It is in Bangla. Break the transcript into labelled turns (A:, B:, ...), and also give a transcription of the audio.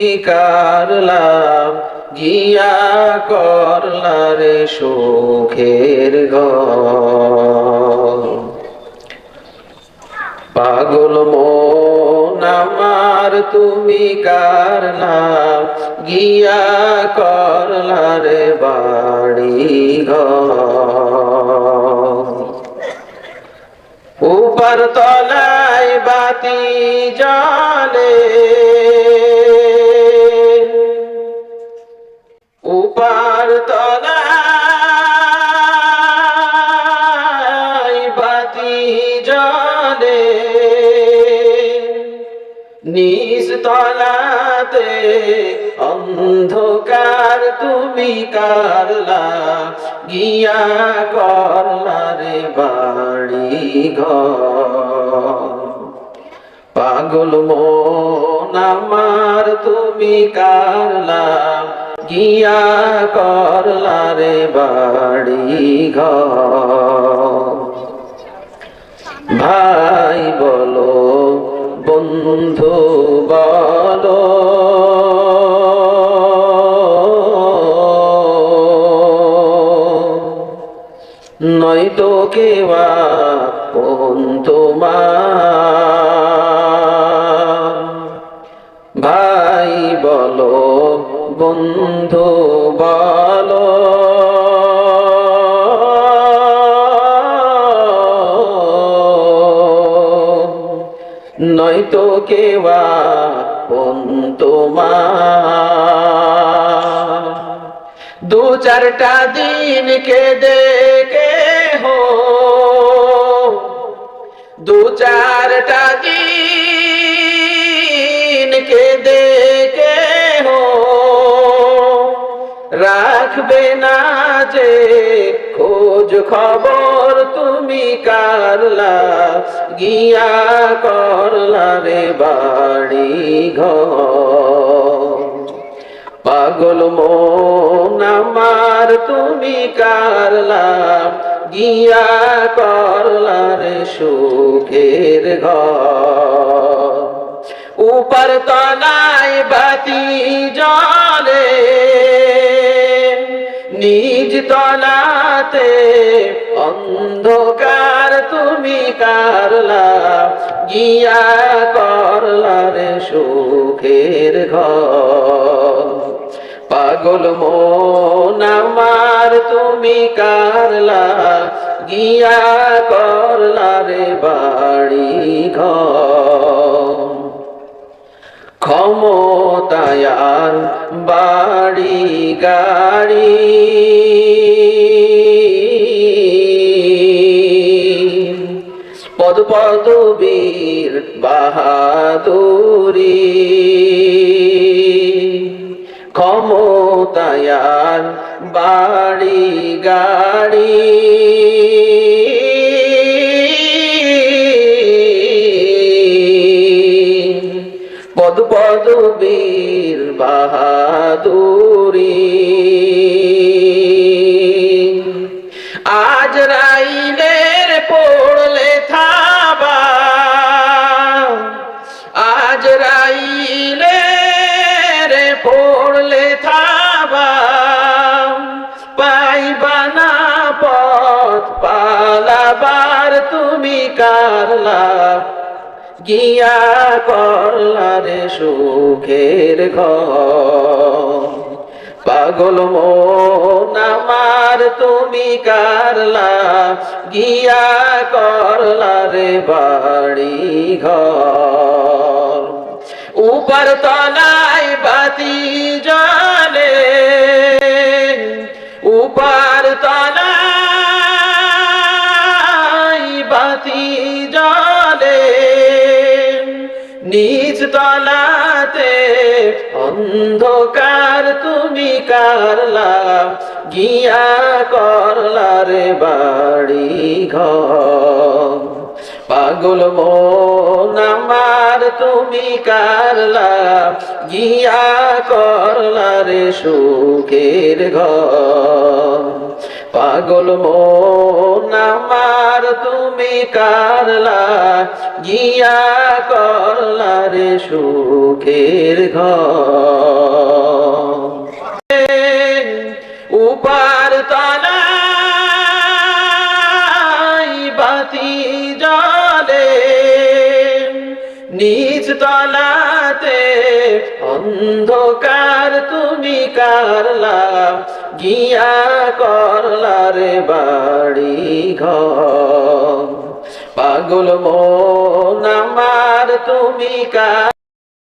A: কারলাম গিয়া করলা রে সুখের ঘর। পাগল মন আমার, তুমি কারলা, গিয়া করলা রে বাড়ি ঘর। উপর তলায় বাতি জলে উপর তলায় বাতি জলে নিজ তলাতে অন্ধকার তুমি কারলা, গিয়া করলা রে ঘর পাগল মন আমার তুমি কারলা গিয়া করলা রে বাড়ি ভাই বলো বন্ধু বলো নয়তো কেবা কোন তোমার ভাই বলো, বন্ধু বলো। নয়তো কেবা কোন তোমার। দু চারটা দিন কে দেখে হো। দু চারটা দিন কে দেখে হো। রাখবে না যে খোঁজ খবর তুমি কারলা গিয়া করলা রে বাড়ি ঘর। পাগল মন আমার তুমি কারলা গিয়া করলা রে সুখের ঘর। উপর তলায় বাতি জলে নিজ তলাতে অন্ধকার তুমি কারলা, গিয়া করলা রে সুখের ঘর। পাগল মন আমার তুমি কারলা, গিয়া করলা রে বাড়ি ঘর। ক্ষমতায়ার বাড়ি গাড়ি। পদ পদবীর বাহাদুরি। ক্ষমতায়ার বাড়ি গাড়ি। পদ পদবীর বাহাদুরি। আজ রাইলের পড়লে থাবা। আজ রাইলের পড়লে থাবা। কারলা, গিয়া করলা রে সুখের ঘর। পাগল মন তুমি কারলা, গিয়া করলা রে বাড়ি ঘর। উপর তলায় বাতি নিজ তলাতে অন্ধকার তুমি কারলা, গিয়া করলা রে বাড়ি ঘর। পাগল মন তুমি কারলা, গিয়া করলা রে সুখের ঘর। পাগল মন আমার তুমি কারলা, গিয়া করলা রে সুখের ঘর। উপার তলায় বাতি জলে নিচ তলাতে অন্ধকার তুমি কারলা, গিয়া করলা রে বাড়ি ঘর। পাগল মন আমার তুমি কার